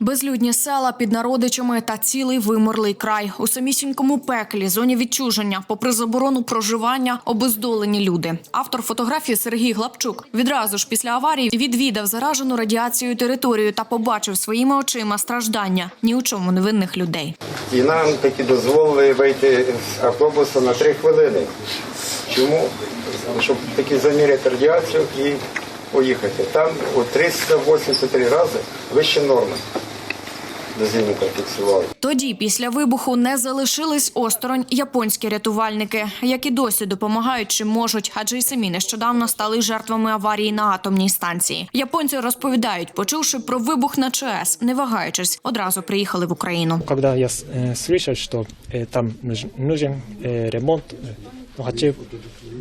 Безлюдні села під народичами та цілий вимерлий край у самісінькому пеклі, зоні відчуження, попри заборону проживання, обездолені люди. Автор фотографії Сергій Глапчук відразу ж після аварії відвідав заражену радіацією територію та побачив своїми очима страждання ні у чому невинних людей. І нам таки дозволили вийти з автобуса на три хвилини. Чому? Щоб таки заміряти радіацію і поїхати. Там у 383 рази вище норми Дозвільника фіксували. Тоді, після вибуху, не залишились осторонь японські рятувальники, які досі допомагають чим можуть, адже й самі нещодавно стали жертвами аварії на атомній станції. Японці розповідають, почувши про вибух на ЧАЕС, не вагаючись, одразу приїхали в Україну. Когда я с- э, слышал, что э, там нуж- нужен э, ремонт, э, ну, хотел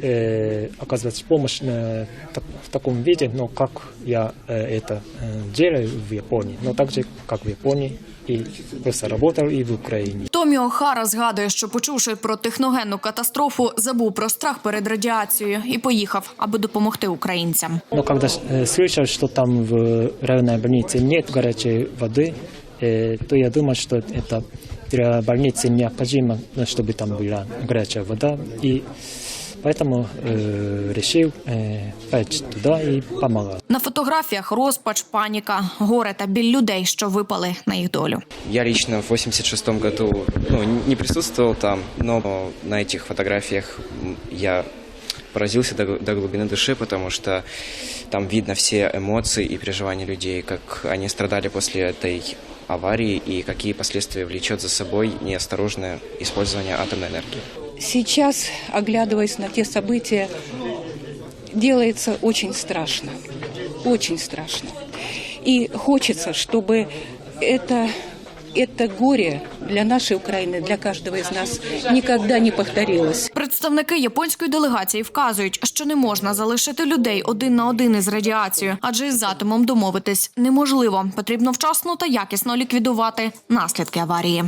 э, оказывать помощь э, так- в таком виде, но как я э, это э, делаю в Японии, но так же, как в Японии, и просто работал и в Украине. Томі Охара згадує, що почувши про техногенну катастрофу, забув про страх перед радіацією і поїхав, аби допомогти українцям. Но когда э, слышал, что там в районной больнице нет горячей воды, э, то я думал, что это для больницы необходимо, ну, чтобы там была горячая вода. И поэтому э, решил э, пойти туда и помогал. На фотографіях розпач, паніка, горе та біль людей, що випали на їх долю. Я лично в 86 году ну, не присутствовал там, но на этих фотографиях м, я поразился до, до глубины души, потому что там видно все эмоции и переживания людей, как они страдали после этой аварии и какие последствия влечет за собой неосторожное использование атомной энергии. Сейчас, оглядываясь на те события, делается очень страшно. Очень страшно. И хочется, чтобы это, это горе для нашей Украины, для каждого из нас никогда не повторилось. Представники японської делегації вказують, що не можна залишити людей один на один із радіацією, адже із атомом домовитись неможливо. Потрібно вчасно та якісно ліквідувати наслідки аварії.